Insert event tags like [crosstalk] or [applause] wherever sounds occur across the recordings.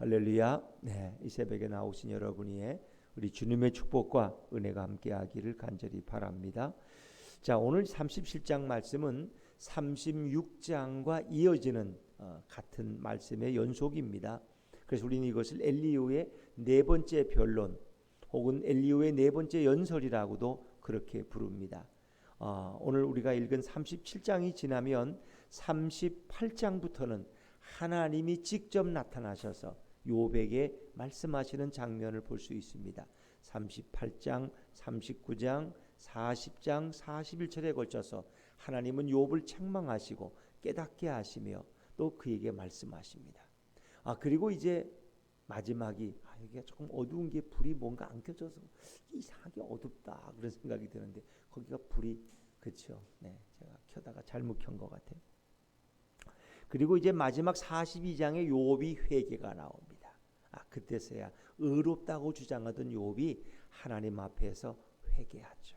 할렐루야. 네, 이 새벽에 나오신 여러분이 우리 주님의 축복과 은혜가 함께하기를 간절히 바랍니다. 자, 오늘 37장 말씀은 36장과 이어지는 어, 같은 말씀의 연속입니다. 그래서 우리는 이것을 엘리오의 네 번째 변론 혹은 엘리오의 네 번째 연설이라고도 그렇게 부릅니다. 어, 오늘 우리가 읽은 37장이 지나면 38장부터는 하나님이 직접 나타나셔서 요백에 말씀하시는 장면을 볼 수 있습니다. 38장, 39장, 40장, 41절에 걸쳐서 하나님은 욥을 책망하시고 깨닫게 하시며 또 그에게 말씀하십니다. 아 그리고 이제 마지막이 아 여기가 조금 어두운 게 불이 뭔가 안 켜져서 이상하게 어둡다 그런 생각이 드는데 거기가 불이 그렇죠. 네, 제가 켜다가 잘못 켠 것 같아요. 그리고 이제 마지막 42장에 욥이 회개가 나옵니다. 아 그때서야 의롭다고 주장하던 욥이 하나님 앞에서 회개하죠.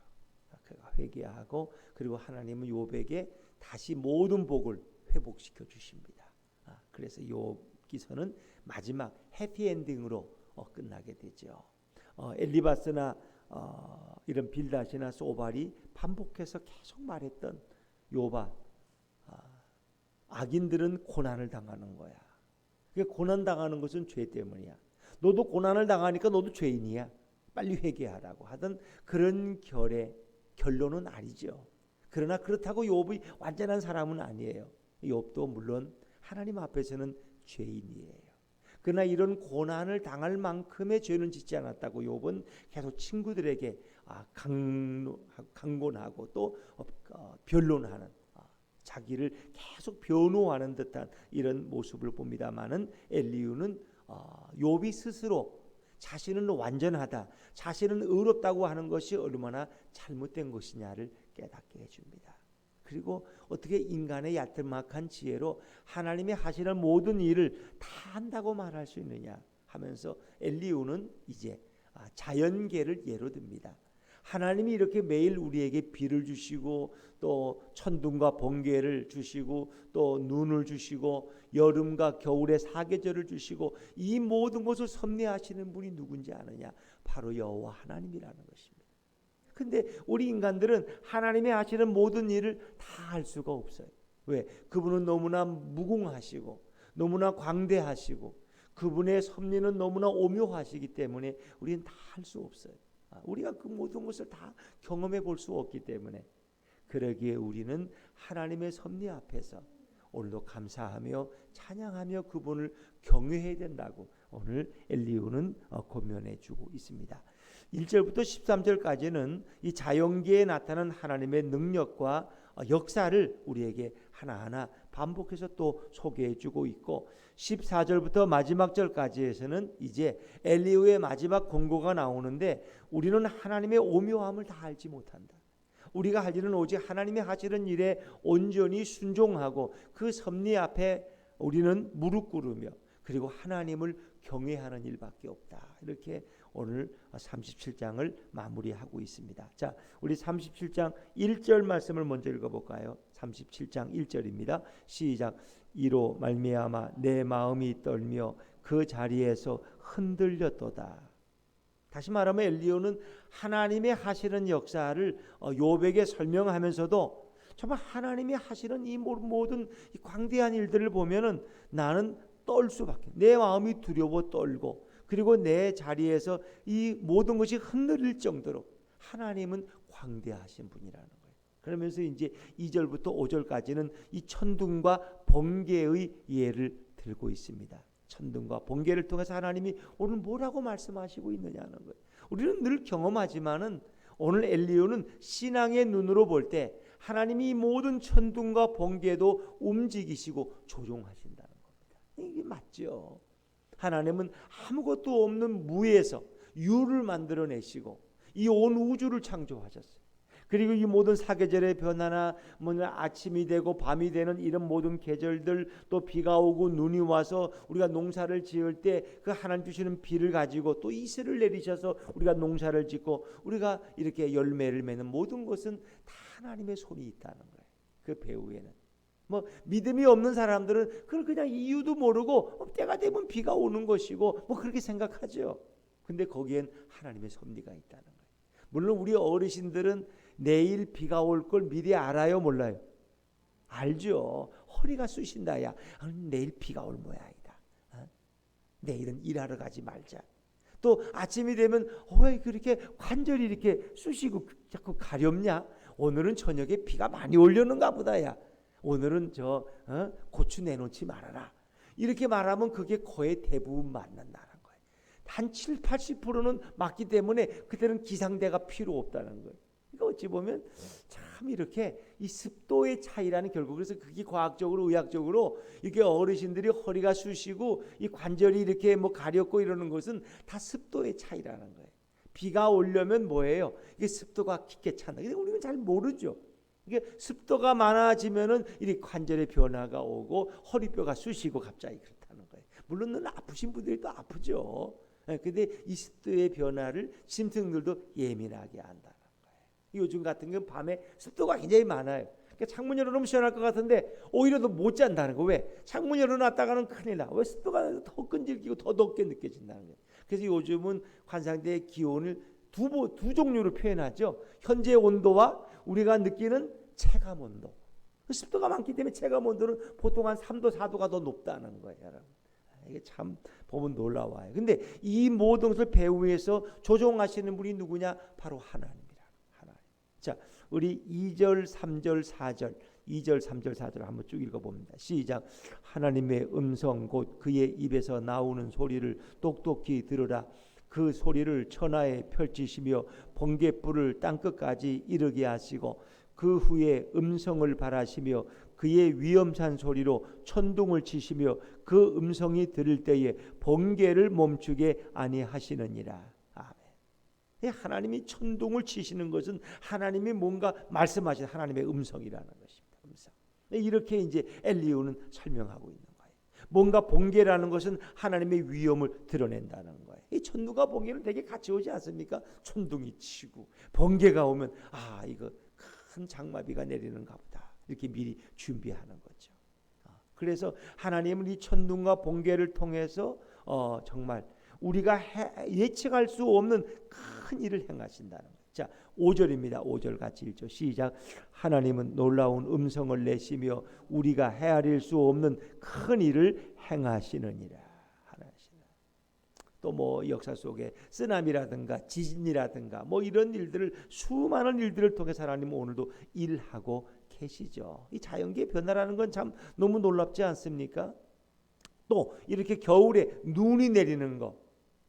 아, 그가 회개하고 그리고 하나님은 욥에게 다시 모든 복을 회복시켜 주십니다. 아, 그래서 욥기서는 마지막 해피엔딩으로 어, 끝나게 되죠. 어, 엘리바스나 어, 이런 빌다시나 소발이 반복해서 계속 말했던 욥아 악인들은 고난을 당하는 거야. 그 고난 당하는 것은 죄 때문이야. 너도 고난을 당하니까 너도 죄인이야. 빨리 회개하라고 하던 그런 결의 결론은 아니죠. 그러나 그렇다고 욥이 완전한 사람은 아니에요. 욥도 물론 하나님 앞에서는 죄인이에요. 그러나 이런 고난을 당할 만큼의 죄는 짓지 않았다고 욥은 계속 친구들에게 아, 강론하고 또 어, 변론하는 자기를 계속 변호하는 듯한 이런 모습을 봅니다만은 엘리유는 어, 욥이 스스로 자신은 완전하다, 자신은 의롭다고 하는 것이 얼마나 잘못된 것이냐를 깨닫게 해줍니다. 그리고 어떻게 인간의 야들막한 지혜로 하나님이 하시는 모든 일을 다 한다고 말할 수 있느냐 하면서 엘리우는 이제 아, 자연계를 예로 듭니다. 하나님이 이렇게 매일 우리에게 비를 주시고 또 천둥과 번개를 주시고 또 눈을 주시고 여름과 겨울에 사계절을 주시고 이 모든 것을 섭리하시는 분이 누군지 아느냐? 바로 여호와 하나님이라는 것입니다. 근데 우리 인간들은 하나님이 하시는 모든 일을 다 할 수가 없어요. 왜? 그분은 너무나 무궁하시고 너무나 광대하시고 그분의 섭리는 너무나 오묘하시기 때문에 우리는 다 할 수 없어요. 아, 우리가 그 모든 것을 다 경험해 볼 수 없기 때문에 그러기에 우리는 하나님의 섭리 앞에서 오늘도 감사하며 찬양하며 그분을 경외해야 된다고 오늘 엘리우는 어, 고면해 주고 있습니다. 1절부터 13절까지는 이 자연계에 나타난 하나님의 능력과 어, 역사를 우리에게 하나하나 반복해서 또 소개해 주고 있고 14절부터 마지막 절까지에서는 이제 엘리우의 마지막 권고가 나오는데 우리는 하나님의 오묘함을 다 알지 못한다. 우리가 할 일은 오직 하나님이 하시는 일에 온전히 순종하고 그 섭리 앞에 우리는 무릎 꿇으며 그리고 하나님을 경외하는 일밖에 없다. 이렇게 오늘 37장을 마무리하고 있습니다. 자, 우리 37장 1절 말씀을 먼저 읽어 볼까요? 37장 1절입니다. 시작. 이로 말미암아 내 마음이 떨며 그 자리에서 흔들렸도다. 다시 말하면 엘리오는 하나님의 하시는 역사를 어, 요백에 설명하면서도 정말 하나님이 하시는 이 모든 이 광대한 일들을 보면은 나는 떨 수밖에 내 마음이 두려워 떨고 그리고 내 자리에서 이 모든 것이 흔들릴 정도로 하나님은 광대하신 분이라는 거예요. 그러면서 이제 2절부터 5절까지는 이 천둥과 번개의 예를 들고 있습니다. 천둥과 번개를 통해서 하나님이 오늘 뭐라고 말씀하시고 있느냐는 거예요. 우리는 늘 경험하지만은 오늘 엘리오는 신앙의 눈으로 볼 때 하나님이 모든 천둥과 번개도 움직이시고 조종하신다는 겁니다. 이게 맞죠. 하나님은 아무것도 없는 무에서 유를 만들어내시고 이 온 우주를 창조하셨어요. 그리고 이 모든 사계절의 변화나 뭐냐 아침이 되고 밤이 되는 이런 모든 계절들 또 비가 오고 눈이 와서 우리가 농사를 지을 때 그 하나님 주시는 비를 가지고 또 이슬을 내리셔서 우리가 농사를 짓고 우리가 이렇게 열매를 맺는 모든 것은 다 하나님의 손이 있다는 거예요. 그 배후에는 뭐 믿음이 없는 사람들은 그걸 그냥 이유도 모르고 어, 때가 되면 비가 오는 것이고 뭐 그렇게 생각하죠. 근데 거기엔 하나님의 섭리가 있다는 거예요. 물론 우리 어르신들은 내일 비가 올 걸 미리 알아요, 몰라요? 알죠. 허리가 쑤신다야. 아, 내일 비가 올 모양이다. 어? 내일은 일하러 가지 말자. 또 아침이 되면 어, 왜 그렇게 관절이 이렇게 쑤시고 자꾸 가렵냐? 오늘은 저녁에 비가 많이 올려는가 보다야. 오늘은 저 어? 고추 내놓지 말아라. 이렇게 말하면 그게 거의 대부분 맞는다는 거예요. 한 7, 80%는 맞기 때문에 그때는 기상대가 필요 없다는 거예요. 그러니까 어찌 보면 참 이렇게 이 습도의 차이라는 결국 그래서 그게 과학적으로 의학적으로 이렇게 어르신들이 허리가 쑤시고 이 관절이 이렇게 뭐 가렵고 이러는 것은 다 습도의 차이라는 거예요. 비가 오려면 뭐예요? 이게 습도가 깊게 찬다. 근데 우리는 잘 모르죠. 이게 습도가 많아지면은 이 관절의 변화가 오고 허리뼈가 쑤시고 갑자기 그렇다는 거예요. 물론 아프신 분들이 또 아프죠. 예, 근데 이 습도의 변화를 심층들도 예민하게 한다는 거예요. 요즘 같은 경우 밤에 습도가 굉장히 많아요. 그러니까 창문 열어놓으면 시원할 것 같은데 오히려 더 못 잔다는 거. 왜? 창문 열어놨다가는 큰일 나. 왜 습도가 더 끈질기고 더 덥게 느껴진다는 거예요. 그래서 요즘은 관상대의 기온을 두, 두 종류로 표현하죠. 현재 온도와 우리가 느끼는 체감 온도. 습도가 많기 때문에 체감 온도는 보통 한 3도, 4도가 더 높다는 거예요, 여러분. 이게 참 보면 놀라워요. 근데 이 모든 것을 배후에서 조종하시는 분이 누구냐? 바로 하나님이라. 하나님. 자, 우리 2절, 3절, 4절, 2절, 3절, 4절 한번 쭉 읽어봅니다. 시작. 하나님의 음성 곧 그의 입에서 나오는 소리를 똑똑히 들으라. 그 소리를 천하에 펼치시며 번개불을 땅끝까지 이르게 하시고 그 후에 음성을 바라시며 그의 위험산 소리로 천둥을 치시며 그 음성이 들을 때에 번개를 멈추게 아니하시느니라. 아멘. 하나님이 천둥을 치시는 것은 하나님이 뭔가 말씀하신 하나님의 음성이라는 것입니다. 음성. 이렇게 이제 엘리오는 설명하고 있는 거예요. 뭔가 번개라는 것은 하나님의 위험을 드러낸다는 거예요. 이 천둥과 번개는 되게 같이 오지 않습니까? 천둥이 치고 번개가 오면 아 이거 큰 장마비가 내리는가 보다. 이렇게 미리 준비하는 거죠. 어, 그래서 하나님은 이 천둥과 번개를 통해서 어, 정말 우리가 해, 예측할 수 없는 큰 일을 행하신다는 거예요. 자, 5절입니다. 5절 같이 읽죠. 시작. 하나님은 놀라운 음성을 내시며 우리가 헤아릴 수 없는 큰 일을 행하시느니라. 또 뭐 역사 속에 쓰나미라든가 지진이라든가 뭐 이런 일들을 수많은 일들을 통해 하나님은 오늘도 일하고 계시죠. 이 자연계의 변화라는 건 참 너무 놀랍지 않습니까? 또 이렇게 겨울에 눈이 내리는 거,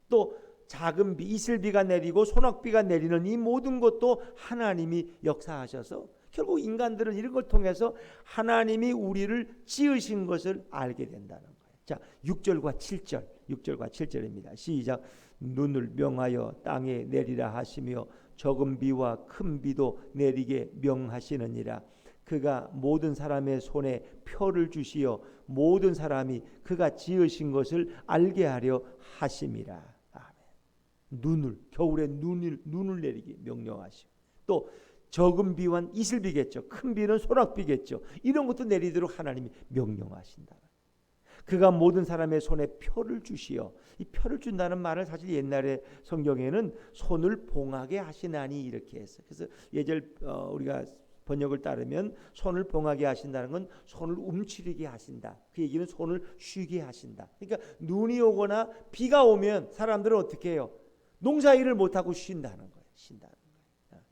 또 작은 비, 이슬비가 내리고 소낙비가 내리는 이 모든 것도 하나님이 역사하셔서 결국 인간들은 이런 걸 통해서 하나님이 우리를 지으신 것을 알게 된다는. 자, 6절과 7절, 6절과 7절입니다. 시작. 눈을 명하여 땅에 내리라 하시며 적은 비와 큰 비도 내리게 명하시느니라. 그가 모든 사람의 손에 표를 주시어 모든 사람이 그가 지으신 것을 알게 하려 하심이라. 아멘. 눈을 겨울에 눈을 눈을 내리게 명령하시오. 또 적은 비와 이슬비겠죠. 큰 비는 소낙비겠죠. 이런 것도 내리도록 하나님이 명령하신다. 그가 모든 사람의 손에 표를 주시어 이 표를 준다는 말을 사실 옛날에 성경에는 손을 봉하게 하시나니 이렇게 했어요. 그래서 예절 어, 우리가 번역을 따르면 손을 봉하게 하신다는 건 손을 움츠리게 하신다. 그 얘기는 손을 쉬게 하신다. 그러니까 눈이 오거나 비가 오면 사람들은 어떻게 해요? 농사일을 못 하고 쉰다는 거예요. 쉰다.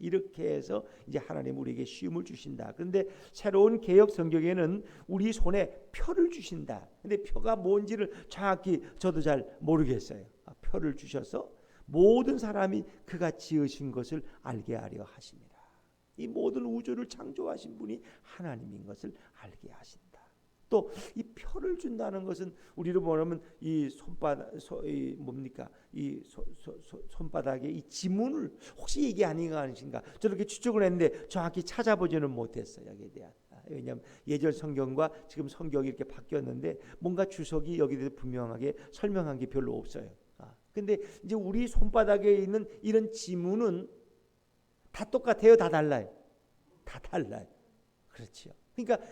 이렇게 해서 이제 하나님 우리에게 쉼을 주신다. 그런데 새로운 개혁 성경에는 우리 손에 표를 주신다. 근데 표가 뭔지를 정확히 저도 잘 모르겠어요. 아, 표를 주셔서 모든 사람이 그가 지으신 것을 알게 하려 하십니다. 이 모든 우주를 창조하신 분이 하나님인 것을 알게 하신다. 또 이 표를 준다는 것은 우리로 보면 이 손바닥 소, 이 뭡니까 이 소, 소, 손바닥에 이 지문을 혹시 이게 아닌가 하신가 저렇게 추측을 했는데 정확히 찾아보지는 못했어요 여기에 대한 아, 왜냐하면 예절 성경과 지금 성경이 이렇게 바뀌었는데 뭔가 주석이 여기에 대해서 분명하게 설명한 게 별로 없어요. 아, 근데 이제 우리 손바닥에 있는 이런 지문은 다 똑같아요, 다 달라요, 다 달라요. 그렇지요. 그러니까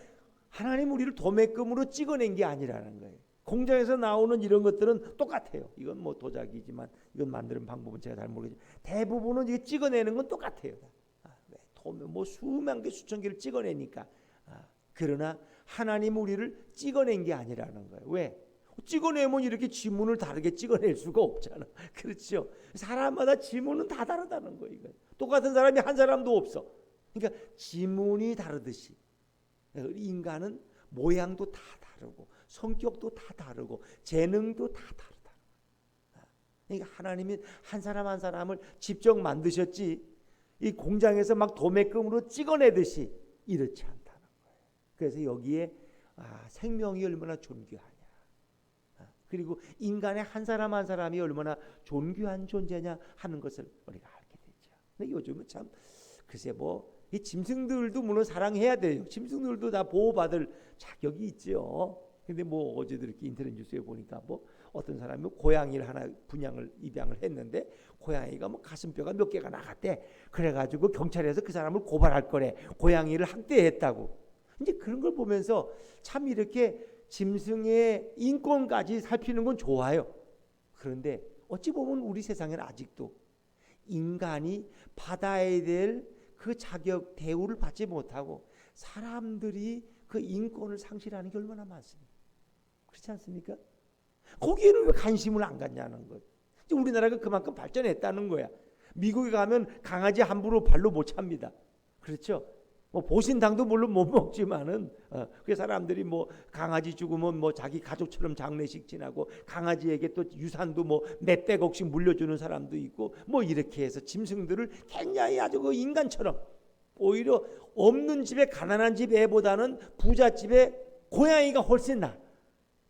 하나님 우리를 도매금으로 찍어낸 게 아니라는 거예요. 공장에서 나오는 이런 것들은 똑같아요. 이건 뭐 도자기지만 이건 만드는 방법은 제가 잘 모르겠지만 대부분은 이게 찍어내는 건 똑같아요. 아, 왜? 도매 뭐 수만 개 수천 개를 찍어내니까. 아, 그러나 하나님 우리를 찍어낸 게 아니라는 거예요. 왜? 찍어내면 이렇게 지문을 다르게 찍어낼 수가 없잖아. [laughs] 그렇죠? 사람마다 지문은 다 다르다는 거예요. 똑같은 사람이 한 사람도 없어. 그러니까 지문이 다르듯이 인간은 모양도 다 다르고 성격도 다 다르고 재능도 다 다르다. 그러니까 하나님이 한 사람 한 사람을 직접 만드셨지 이 공장에서 막 도매금으로 찍어내듯이 이렇지 않다는 거예요. 그래서 여기에 아, 생명이 얼마나 존귀하냐. 아, 그리고 인간의 한 사람 한 사람이 얼마나 존귀한 존재냐 하는 것을 우리가 알게 되죠. 근데 요즘은 참 글쎄 뭐 이 짐승들도 물론 사랑해야 돼요. 짐승들도 다 보호받을 자격이 있죠. 근데 뭐 어제도 이렇게 인터넷 뉴스에 보니까 뭐 어떤 사람이 고양이를 하나 분양을 입양을 했는데 고양이가 뭐 가슴뼈가 몇 개가 나갔대. 그래가지고 경찰에서 그 사람을 고발할 거래. 고양이를 학대했다고. 이제 그런 걸 보면서 참 이렇게 짐승의 인권까지 살피는 건 좋아요. 그런데 어찌 보면 우리 세상에는 아직도 인간이 받아야 될 그 자격 대우를 받지 못하고 사람들이 그 인권을 상실하는 게 얼마나 많습니까? 그렇지 않습니까? 거기에는 왜 관심을 안 갖냐는 것. 우리나라가 그만큼 발전했다는 거야. 미국에 가면 강아지 함부로 발로 못 찹니다. 그렇죠? 뭐 보신당도 물론 못 먹지만은 어, 그 사람들이 뭐 강아지 죽으면 뭐 자기 가족처럼 장례식 지나고 강아지에게 또 유산도 뭐 몇백억씩 물려주는 사람도 있고 뭐 이렇게 해서 짐승들을 굉장히 아주 그 인간처럼 오히려 없는 집에 가난한 집 애보다는 부자 집에 고양이가 훨씬 나.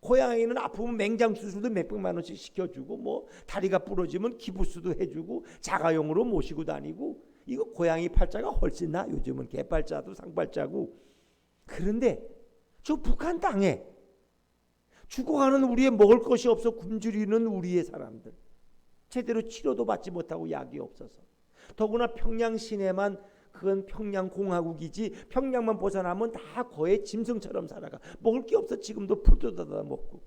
고양이는 아프면 맹장 수술도 몇백만 원씩 시켜주고 뭐 다리가 부러지면 기부수도 해주고 자가용으로 모시고 다니고 이거 고양이 팔자가 훨씬 나. 요즘은 개팔자도 상팔자고. 그런데 저 북한 땅에 죽어가는 우리의 먹을 것이 없어 굶주리는 우리의 사람들 제대로 치료도 받지 못하고 약이 없어서. 더구나 평양 시내만 그건 평양 공화국이지 평양만 벗어나면 다 거의 짐승처럼 살아가. 먹을 게 없어 지금도 풀 뜯어다 먹고.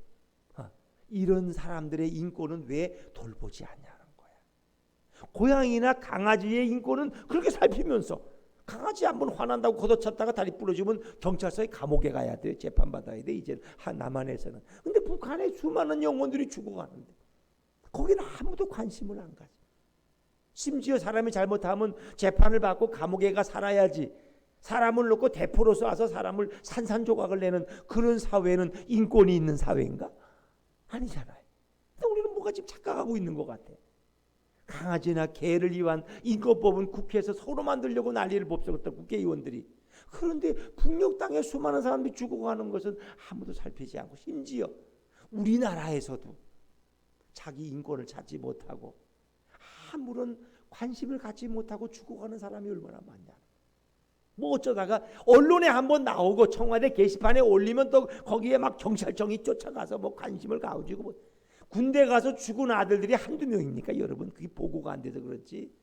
아, 이런 사람들의 인권은 왜 돌보지 거야 고양이나 강아지의 인권은 그렇게 살피면서 강아지 한번 화난다고 걷어찼다가 다리 부러지면 경찰서에 감옥에 가야 돼 재판 받아야 돼 이제 한 남한에서는 근데 북한에 수많은 영혼들이 죽어가는데 거기는 아무도 관심을 안 가지 심지어 사람이 잘못하면 재판을 받고 감옥에 가 살아야지. 사람을 놓고 대포로서 와서 사람을 산산조각을 내는 그런 사회는 인권이 있는 사회인가? 아니잖아요. 근데 우리는 뭐가 지금 착각하고 있는 것 같아. 강아지나 개를 위한 인권법은 국회에서 서로 만들려고 난리를 법석었던 국회의원들이. 그런데 북녘 땅에 수많은 사람들이 죽어가는 것은 아무도 살피지 않고 심지어 우리나라에서도 자기 인권을 찾지 못하고 아무런 관심을 갖지 못하고 죽어가는 사람이 얼마나 많냐. 뭐 어쩌다가 언론에 한번 나오고 청와대 게시판에 올리면 또 거기에 막 경찰청이 쫓아가서 뭐 관심을 가지고 뭐 군대 가서 죽은 아들들이 한두 명입니까 여러분 그게 보고가 안 돼서 그렇지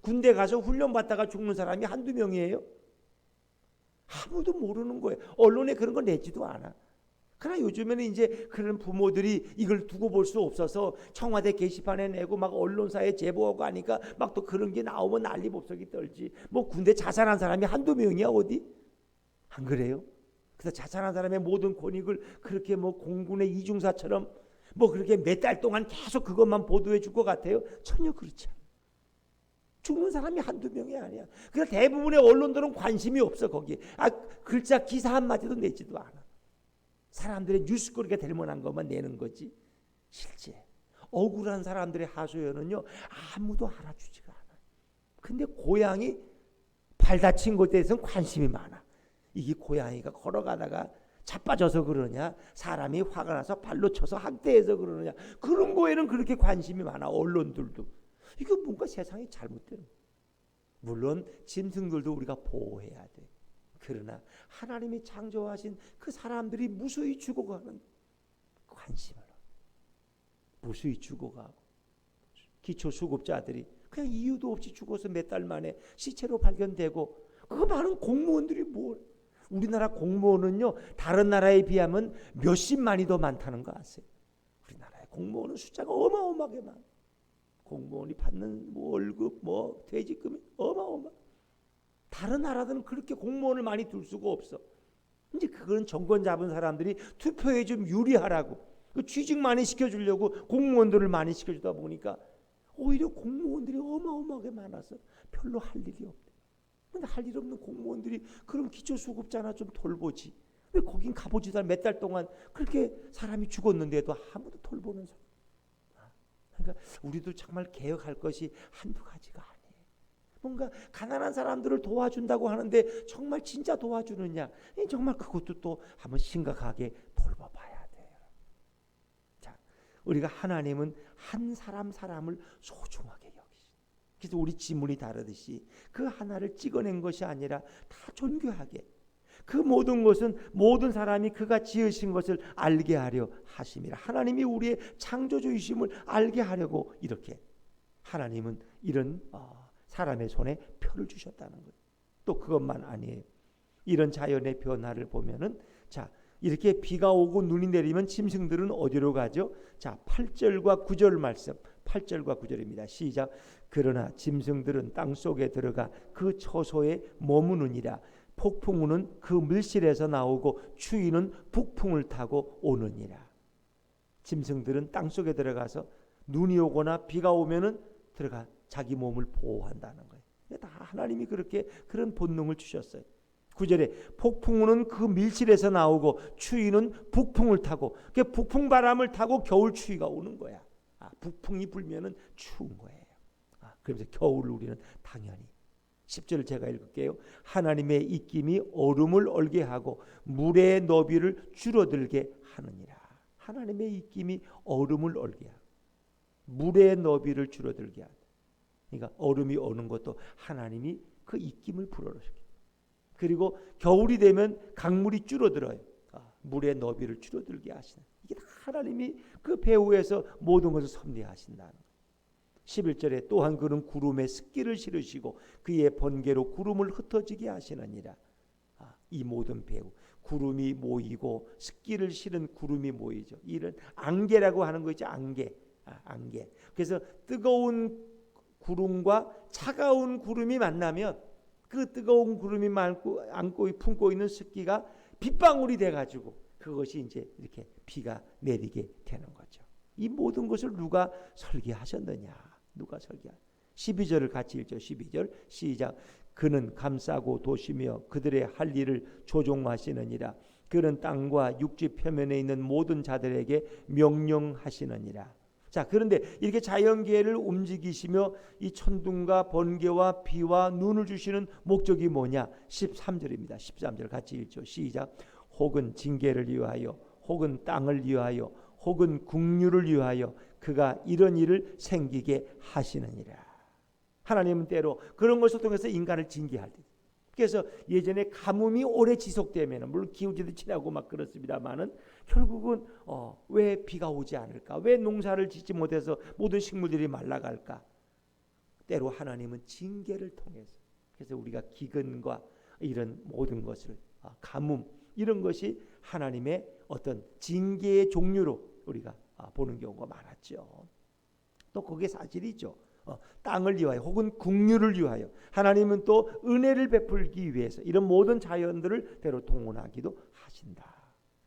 군대 가서 훈련 받다가 죽는 사람이 한두 명이에요 아무도 모르는 거예요 언론에 그런 거 내지도 않아 그러나 요즘에는 이제 그런 부모들이 이걸 두고 볼 수 없어서 청와대 게시판에 내고 막 언론사에 제보하고 하니까 막 또 그런 게 나오면 난리 법석이 떨지. 뭐 군대 자살한 사람이 한두 명이야 어디? 안 그래요? 그래서 자살한 사람의 모든 권익을 그렇게 뭐 공군의 이중사처럼 뭐 그렇게 몇 달 동안 계속 그것만 보도해 줄 것 같아요? 전혀 그렇지 않아. 죽는 사람이 한두 명이 아니야. 그러니까 대부분의 언론들은 관심이 없어 거기에. 아 글자 기사 한 마디도 내지도 않아. 사람들의 뉴스거리가 될 만한 것만 내는 거지. 실제 억울한 사람들의 하소연은요 아무도 알아주지가 않아. 근데 고양이 발 다친 것에 대해서는 관심이 많아. 이게 고양이가 걸어가다가 자빠져서 그러냐, 사람이 화가 나서 발로 쳐서 학대해서 그러느냐 그런 거에는 그렇게 관심이 많아 언론들도. 이거 뭔가 세상이 잘못된. 물론 짐승들도 우리가 보호해야 돼. 그러나 하나님이 창조하신 그 사람들이 무수히 죽어가는 관심을 무수히 죽어가고 기초 수급자들이 그냥 이유도 없이 죽어서 몇 달 만에 시체로 발견되고 그 많은 공무원들이 뭘 우리나라 공무원은요 다른 나라에 비하면 몇십만이 더 많다는 거 아세요? 우리나라의 공무원은 숫자가 어마어마하게 많아. 공무원이 받는 뭐 월급 뭐 퇴직금이 어마어마. 다른 나라들은 그렇게 공무원을 많이 둘 수가 없어. 이제 그건 정권 잡은 사람들이 투표에 좀 유리하라고 그 취직 많이 시켜주려고 공무원들을 많이 시켜주다 보니까 오히려 공무원들이 어마어마하게 많아서 별로 할 일이 없대. 근데 할 일 없는 공무원들이 그럼 기초수급자나 좀 돌보지. 왜 거긴 가보지도 몇달 동안 그렇게 사람이 죽었는데도 아무도 돌보는 사람. 그러니까 우리도 정말 개혁할 것이 한두 가지가 아니에요. 뭔가 가난한 사람들을 도와준다고 하는데 정말 진짜 도와주느냐? 이 정말 그것도 또 한번 심각하게 돌봐봐야 돼요. 자, 우리가 하나님은 한 사람 사람을 소중하게. 그래서 우리 지문이 다르듯이 그 하나를 찍어낸 것이 아니라 다 존귀하게 그 모든 것은 모든 사람이 그가 지으신 것을 알게 하려 하심이라. 하나님이 우리의 창조주이심을 알게 하려고 이렇게 하나님은 이런 어, 사람의 손에 표를 주셨다는 거예요. 또 그것만 아니에요. 이런 자연의 변화를 보면은 자 이렇게 비가 오고 눈이 내리면 짐승들은 어디로 가죠? 자 8절과 9절 말씀 8절과 9절입니다. 시작 그러나 짐승들은 땅 속에 들어가 그 처소에 머무느니라 폭풍우는 그 물실에서 나오고 추위는 북풍을 타고 오느니라. 짐승들은 땅 속에 들어가서 눈이 오거나 비가 오면은 들어가 자기 몸을 보호한다는 거예요. 다 하나님이 그렇게 그런 본능을 주셨어요. 9절에 폭풍우는 그 밀실에서 나오고 추위는 북풍을 타고 그 북풍 바람을 타고 겨울 추위가 오는 거야. 아, 북풍이 불면은 추운 거예요. 아, 그러면서 겨울 우리는 당연히 10절을 제가 읽을게요. 하나님의 입김이 얼음을 얼게 하고 물의 너비를 줄어들게 하느니라. 하나님의 입김이 얼음을 얼게 하고 물의 너비를 줄어들게 하다. 그러니까 얼음이 오는 것도 하나님이 그 입김을 불어넣으시고 그리고 겨울이 되면 강물이 줄어들어요. 아, 물의 너비를 줄어들게 하시는 이게 다 하나님이 그 배후에서 모든 것을 섭리하신다는 거예요. 11절에 또한 그는 구름에 습기를 실으시고 그의 번개로 구름을 흩어지게 하시느니라. 아, 이 모든 배후 구름이 모이고 습기를 실은 구름이 모이죠. 이런 안개라고 하는 거 있죠. 안개. 아, 안개. 그래서 뜨거운 구름과 차가운 구름이 만나면 그 뜨거운 구름이 안고, 품고 있는 습기가 빗방울이 돼 가지고 그것이 이제 이렇게 비가 내리게 되는 거죠. 이 모든 것을 누가 설계하셨느냐? 누가 설계한? 12절을 같이 읽죠. 12절 시작. 그는 감싸고 도시며 그들의 할 일을 조종하시느니라. 그는 땅과 육지 표면에 있는 모든 자들에게 명령하시느니라. 자, 그런데 이렇게 자연계를 움직이시며 이 천둥과 번개와 비와 눈을 주시는 목적이 뭐냐? 13절입니다. 13절 같이 읽죠. 시작. 혹은 징계를 위하여 혹은 땅을 위하여 혹은 국류를 위하여 그가 이런 일을 생기게 하시느니라. 하나님은 때로 그런 것을 통해서 인간을 징계할 때. 그래서 예전에 가뭄이 오래 지속되면 물론 기후지도 지나고 막 그렇습니다만은 결국은 어, 왜 비가 오지 않을까? 왜 농사를 짓지 못해서 모든 식물들이 말라갈까? 때로 하나님은 징계를 통해서 그래서 우리가 기근과 이런 모든 것을 아, 가뭄 이런 것이 하나님의 어떤 징계의 종류로 우리가 아, 보는 경우가 많았죠. 또 그게 사실이죠. 어, 땅을 위하여 혹은 국류를 위하여 하나님은 또 은혜를 베풀기 위해서 이런 모든 자연들을 때로 동원하기도 하신다.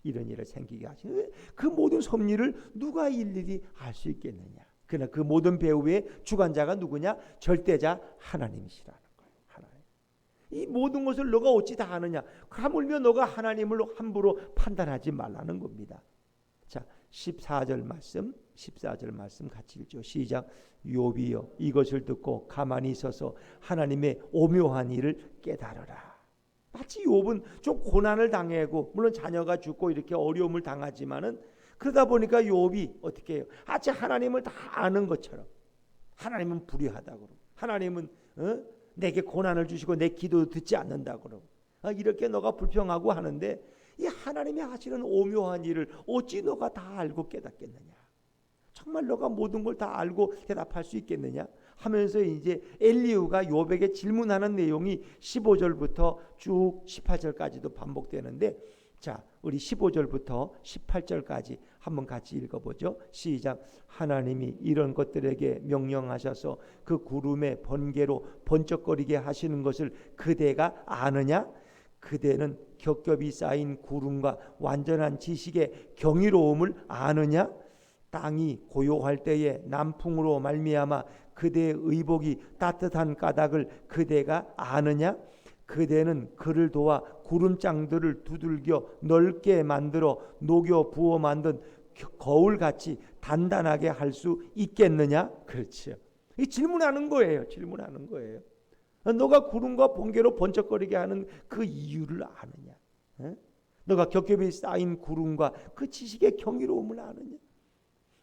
이런 일을 생기게 하시는 그 모든 섭리를 누가 일일이 알 수 있겠느냐? 그러나 그 모든 배후의 주관자가 누구냐? 절대자 하나님이시라는 거예요. 하나님. 이 모든 것을 너가 어찌 다 아느냐? 하물며 너가 하나님을 함부로 판단하지 말라는 겁니다. 자, 14절 말씀, 14절 말씀 같이 읽죠. 시작. 요비여 이것을 듣고 가만히 있어서 하나님의 오묘한 일을 깨달으라. 마치 욥은 좀 고난을 당하고 물론 자녀가 죽고 이렇게 어려움을 당하지만은 그러다 보니까 욥이 어떻게 해요? 아치 하나님을 다 아는 것처럼 하나님은 불의하다고 하나님은 어? 내게 고난을 주시고 내 기도 듣지 않는다고 그러고 아, 이렇게 너가 불평하고 하는데 이 하나님이 하시는 오묘한 일을 어찌 너가 다 알고 깨닫겠느냐? 정말 너가 모든 걸 다 알고 대답할 수 있겠느냐? 하면서 이제 엘리우가 요백에 질문하는 내용이 15절부터 쭉 18절까지도 반복되는데 자, 우리 15절부터 18절까지 한번 같이 읽어보죠. 시작. 하나님이 이런 것들에게 명령하셔서 그 구름의 번개로 번쩍거리게 하시는 것을 그대가 아느냐? 그대는 겹겹이 쌓인 구름과 완전한 지식의 경이로움을 아느냐? 땅이 고요할 때에 남풍으로 말미암아 그대의 의복이 따뜻한 까닭을 그대가 아느냐? 그대는 그를 도와 구름장들을 두들겨 넓게 만들어 녹여 부어 만든 거울같이 단단하게 할 수 있겠느냐? 그렇죠. 이 질문하는 거예요. 질문하는 거예요. 너가 구름과 번개로 번쩍거리게 하는 그 이유를 아느냐? 에? 너가 겹겹이 쌓인 구름과 그 지식의 경이로움을 아느냐?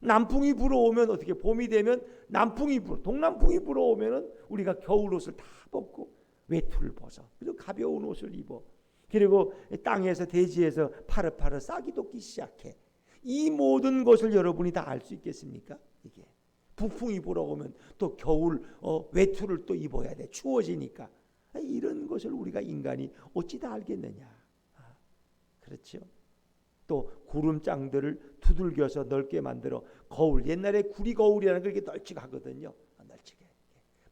남풍이 불어오면 어떻게 봄이 되면 남풍이 불어 동남풍이 불어오면은 우리가 겨울 옷을 다 벗고 외투를 벗어 그리고 가벼운 옷을 입어 그리고 땅에서 대지에서 파릇파릇 싹이 돋기 시작해 이 모든 것을 여러분이 다 알 수 있겠습니까? 이게 북풍이 불어오면 또 겨울 어, 외투를 또 입어야 돼 추워지니까 이런 것을 우리가 인간이 어찌 다 알겠느냐? 아, 그렇죠. 또 구름장들을 두들겨서 넓게 만들어 거울 옛날에 구리 거울이라는 게 이렇게 널찍하거든요.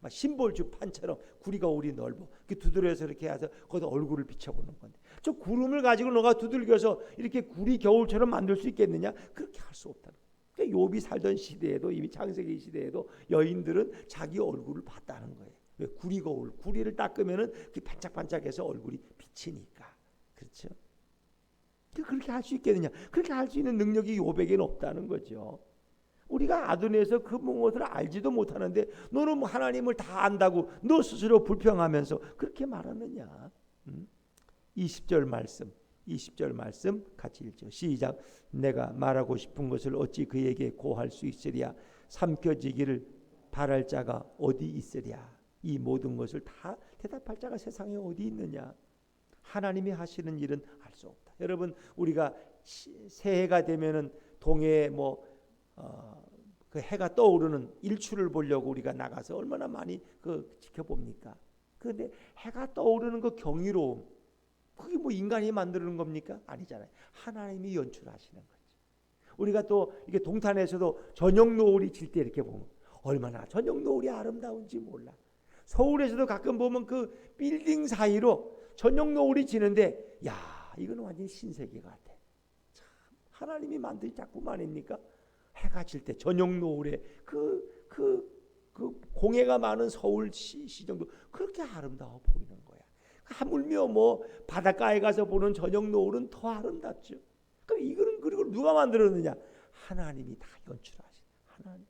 막 심볼주 판처럼 구리 거울이 넓어. 그 두드려서 이렇게 해서 거기다 얼굴을 비춰보는 건데 저 구름을 가지고 너가 두들겨서 이렇게 구리 겨울처럼 만들 수 있겠느냐? 그렇게 할 수 없다는. 그러니까 욥이 살던 시대에도 이미 창세기 시대에도 여인들은 자기 얼굴을 봤다는 거예요. 왜 구리 거울 구리를 닦으면은 그 반짝반짝해서 얼굴이 비치니까 그렇죠. 그렇게 할 수 있겠느냐? 그렇게 할 수 있는 능력이 요백에는 없다는 거죠. 우리가 아둔에서 그 무엇을 알지도 못하는데 너는 뭐 하나님을 다 안다고 너 스스로 불평하면서 그렇게 말하느냐? 음? 20절 말씀, 20절 말씀 같이 읽죠. 시작. 내가 말하고 싶은 것을 어찌 그에게 고할 수 있으랴? 삼켜지기를 바랄 자가 어디 있으랴? 이 모든 것을 다 대답할 자가 세상에 어디 있느냐? 하나님이 하시는 일은 알 수 없다. 여러분 우리가 새해가 되면은 동해에 뭐그 어, 그 해가 떠오르는 일출을 보려고 우리가 나가서 얼마나 많이 그 지켜봅니까? 그런데 해가 떠오르는 그 경이로움 그게 뭐 인간이 만드는 겁니까? 아니잖아요. 하나님이 연출하시는 거지. 우리가 또 이게 동탄에서도 저녁 노을이 질 때 이렇게 보면 얼마나 저녁 노을이 아름다운지 몰라. 서울에서도 가끔 보면 그 빌딩 사이로 저녁 노을이 지는데 야 이거는 완전 신세계 같아. 참 하나님이 만든 작품 아닙니까? 해가 질 때 저녁 노을에 그 그 그 공해가 많은 서울 시 시정도 그렇게 아름다워 보이는 거야. 하물며 뭐 바닷가에 가서 보는 저녁 노을은 더 아름답죠. 그럼 이거는 그리고 누가 만들었느냐? 하나님이 다 연출하신 하나님.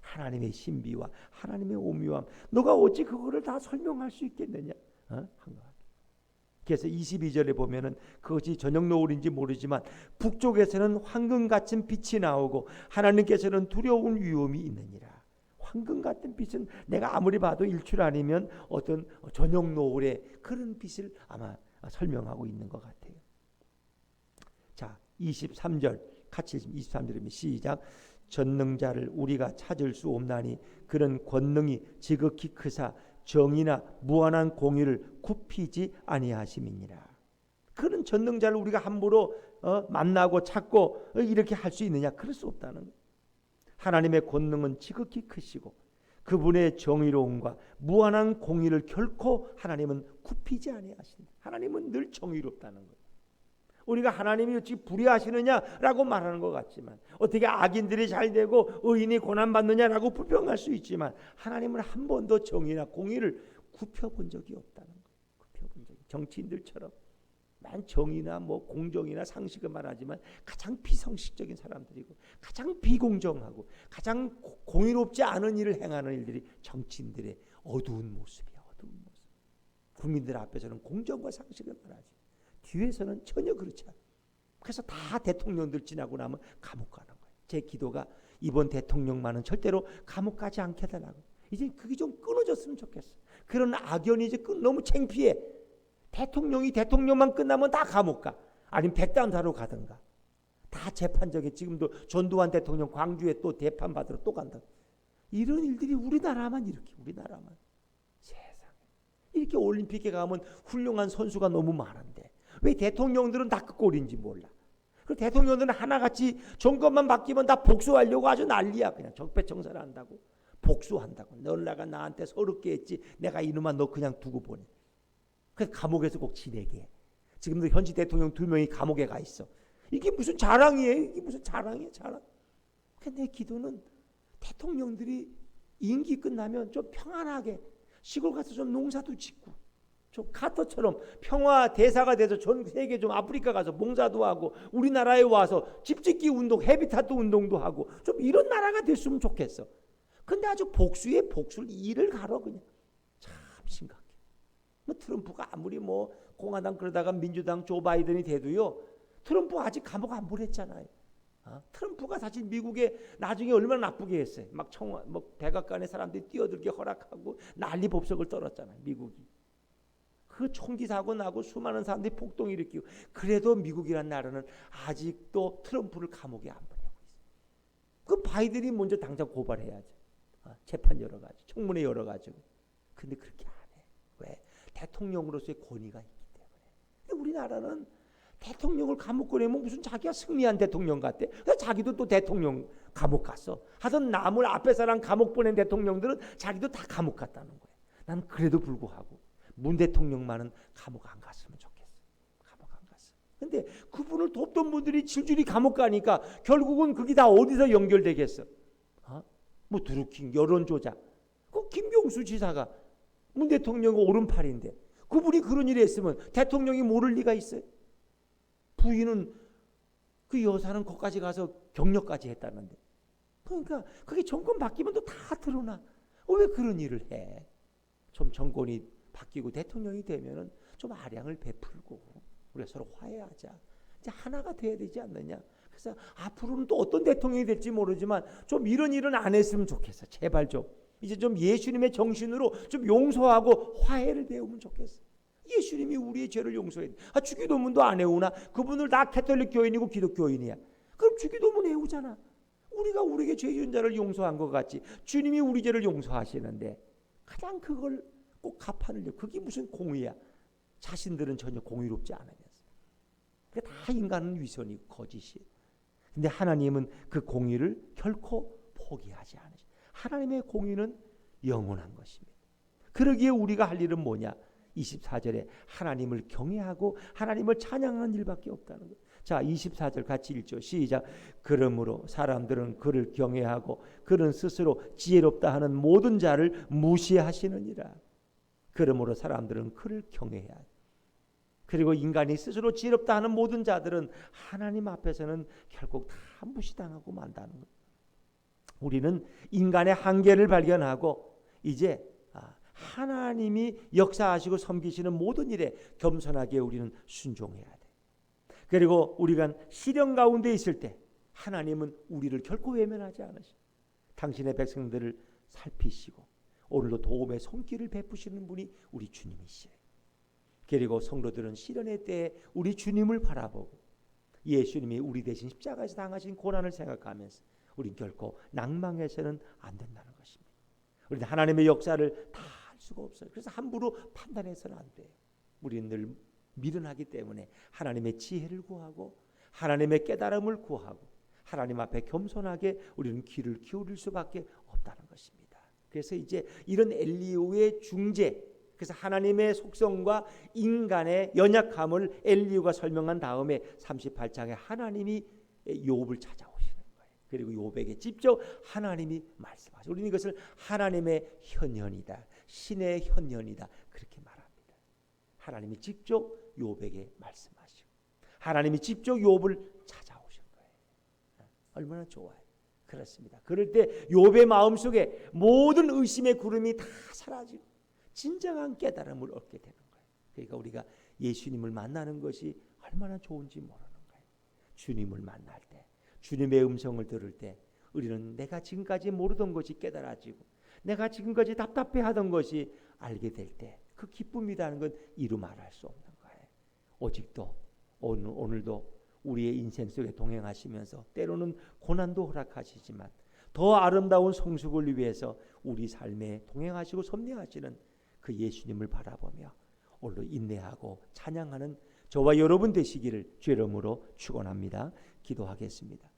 하나님의 신비와 하나님의 오묘함. 너가 어찌 그거를 다 설명할 수 있겠느냐? 어? 그래서 22절에 보면은 그것이 저녁 노을인지 모르지만 북쪽에서는 황금 같은 빛이 나오고 하나님께서는 두려운 위험이 있느니라. 황금 같은 빛은 내가 아무리 봐도 일출 아니면 어떤 저녁 노을의 그런 빛을 아마 설명하고 있는 것 같아요. 자, 23절 같이 23절입니다. 시작. 전능자를 우리가 찾을 수 없나니 그런 권능이 지극히 크사 정의나 무한한 공의를 굽히지 아니하심이니라. 그런 전능자를 우리가 함부로 어, 만나고 찾고 어, 이렇게 할 수 있느냐? 그럴 수 없다는. 하나님의 권능은 지극히 크시고 그분의 정의로움과 무한한 공의를 결코 하나님은 굽히지 아니하신다. 하나님은 늘 정의롭다는 거예요. 우리가 하나님이 어찌 불의하시느냐라고 말하는 것 같지만 어떻게 악인들이 잘 되고 의인이 고난 받느냐라고 불평할 수 있지만 하나님은 한 번도 정의나 공의를 굽혀본 적이 없다는 거예요. 굽혀본 적이 정치인들처럼 만 정의나 뭐 공정이나 상식을 말하지만 가장 비성식적인 사람들이고 가장 비공정하고 가장 공의롭지 않은 일을 행하는 일들이 정치인들의 어두운 모습이야. 어두운 모습. 국민들 앞에서는 공정과 상식을 말하지. 뒤에서는 전혀 그렇지 않아. 그래서 다 대통령들 지나고 나면 감옥 가는 거예요. 제 기도가 이번 대통령만은 절대로 감옥 가지 않게 해달라고. 이제 그게 좀 끊어졌으면 좋겠어. 그런 악연이 이제 너무 창피해. 대통령이 대통령만 끝나면 다 감옥 가. 아니면 백담사로 가든가. 다 재판적인 지금도 전두환 대통령 광주에 또 재판 받으러 또 간다. 이런 일들이 우리나라만 이렇게 우리나라만 세상에 이렇게 올림픽에 가면 훌륭한 선수가 너무 많은데 왜 대통령들은 다그 꼴인지 몰라. 그 대통령들은 하나같이 정권만 바뀌면 다 복수하려고 아주 난리야. 그냥 적폐청산을 한다고 복수한다고. 널라가 나한테 서럽게 했지. 내가 이놈아 너 그냥 두고 보내. 그 감옥에서 꼭 지내게. 해. 지금도 현지 대통령 두 명이 감옥에 가 있어. 이게 무슨 자랑이에요? 이게 무슨 자랑이에요? 자랑. 근데 내 기도는 대통령들이 임기 끝나면 좀 평안하게 시골 가서 좀 농사도 짓고 좀 카터처럼 평화 대사가 돼서 전 세계 좀 아프리카 가서 봉사도 하고 우리나라에 와서 집짓기 운동, 헤비타트 운동도 하고 좀 이런 나라가 됐으면 좋겠어. 근데 아주 복수의 복수를 일을 가러 그냥 참 심각해. 뭐 트럼프가 아무리 뭐 공화당 그러다가 민주당 조 바이든이 돼도요. 트럼프 아직 감옥 안 보냈잖아요. 어? 트럼프가 사실 미국에 나중에 얼마나 나쁘게 했어요. 막 청와 뭐 백악관에 사람들이 뛰어들게 허락하고 난리 법석을 떨었잖아요. 미국이. 그 총기 사고 나고 수많은 사람들이 폭동 일으키고 그래도 미국이란 나라는 아직도 트럼프를 감옥에 안 보내고 있어요. 그 바이든이 먼저 당장 고발해야죠. 어, 재판 가지, 청문회 가지. 근데 그렇게 안 해. 왜? 대통령으로서의 권위가 있기 때문에. 근데 우리나라는 대통령을 감옥 보내면 무슨 자기가 승리한 대통령 같대. 그래서 자기도 또 대통령 감옥 갔어. 하던 남을 앞에 사람 감옥 보낸 대통령들은 자기도 다 감옥 갔다는 거예요. 난 그래도 불구하고 문 대통령만은 감옥 안 갔으면 좋겠어. 감옥 안 갔어. 근데 그분을 돕던 분들이 질질이 감옥 가니까 결국은 그게 다 어디서 연결되겠어? 어? 뭐 드루킹 여론 조작. 그 김경수 지사가 문 대통령 오른팔인데 그분이 그런 일을 했으면 대통령이 모를 리가 있어요? 부인은 그 여사는 거기까지 가서 경력까지 했다는데. 그러니까 그게 정권 바뀌면 또 다 드러나. 어, 왜 그런 일을 해? 좀 정권이 바뀌고 대통령이 되면은 좀 아량을 베풀고 우리가 서로 화해하자. 이제 하나가 돼야 되지 않느냐. 그래서 앞으로는 또 어떤 대통령이 될지 모르지만 좀 이런 일은 안 했으면 좋겠어. 제발 좀. 이제 좀 예수님의 정신으로 좀 용서하고 화해를 배우면 좋겠어. 예수님이 우리의 죄를 용서해. 아, 주기도문도 안 해오나? 그분들 다 캐톨릭 교인이고 기독교인이야. 그럼 주기도문 해오잖아. 우리가 우리에게 죄 지은 자를 용서한 것 같이 주님이 우리 죄를 용서하시는데 가장 그걸 꼭 갚아내려. 그게 무슨 공의야? 자신들은 전혀 공의롭지 않으면서. 그게 다 인간은 위선이고 거짓이. 근데 하나님은 그 공의를 결코 포기하지 않으시. 하나님의 공의는 영원한 것입니다. 그러기에 우리가 할 일은 뭐냐? 24절에 하나님을 경외하고 하나님을 찬양하는 일밖에 없다는 것. 자, 24절 같이 읽죠. 시작. 그러므로 사람들은 그를 경외하고 그는 스스로 지혜롭다 하는 모든 자를 무시하시느니라. 그러므로 사람들은 그를 경외해야 돼. 그리고 인간이 스스로 지혜롭다 하는 모든 자들은 하나님 앞에서는 결국 다 무시당하고 만다는 것. 우리는 인간의 한계를 발견하고 이제 아, 하나님이 역사하시고 섬기시는 모든 일에 겸손하게 우리는 순종해야 돼. 그리고 우리가 시련 가운데 있을 때 하나님은 우리를 결코 외면하지 않으시. 당신의 백성들을 살피시고 오늘도 도움의 손길을 베푸시는 분이 우리 주님이시에요. 그리고 성도들은 시련의 때에 우리 주님을 바라보고 예수님이 우리 대신 십자가에서 당하신 고난을 생각하면서 우린 결코 낭망해서는 안 된다는 것입니다. 우리는 하나님의 역사를 다 알 수가 없어요. 그래서 함부로 판단해서는 안 돼요. 우리는 늘 미련하기 때문에 하나님의 지혜를 구하고 하나님의 깨달음을 구하고 하나님 앞에 겸손하게 우리는 귀를 기울일 수밖에 없다는 것입니다. 그래서 이제 이런 엘리오의 중재 그래서 하나님의 속성과 인간의 연약함을 엘리오가 설명한 다음에 38장에 하나님이 욥을 찾아오시는 거예요. 그리고 욥에게 직접 하나님이 말씀하죠. 우리는 이것을 하나님의 현현이다. 신의 현현이다. 그렇게 말합니다. 하나님이 직접 욥에게 말씀하시고 하나님이 직접 욥을 찾아오신 거예요. 얼마나 좋아요. 그렇습니다. 그럴 때 욥의 마음속에 모든 의심의 구름이 다 사라지고 진정한 깨달음을 얻게 되는 거예요. 그러니까 우리가 예수님을 만나는 것이 얼마나 좋은지 모르는 거예요. 주님을 만날 때, 주님의 음성을 들을 때 우리는 내가 지금까지 모르던 것이 깨달아지고 내가 지금까지 답답해하던 것이 알게 될 때 그 기쁨이라는 건 이루 말할 수 없는 거예요. 오직도 오늘, 오늘도 우리의 인생 속에 동행하시면서 때로는 고난도 허락하시지만 더 아름다운 성숙을 위해서 우리 삶에 동행하시고 섭리하시는 그 예수님을 바라보며 오늘 인내하고 찬양하는 저와 여러분 되시기를 죄 이름으로 축원합니다. 기도하겠습니다.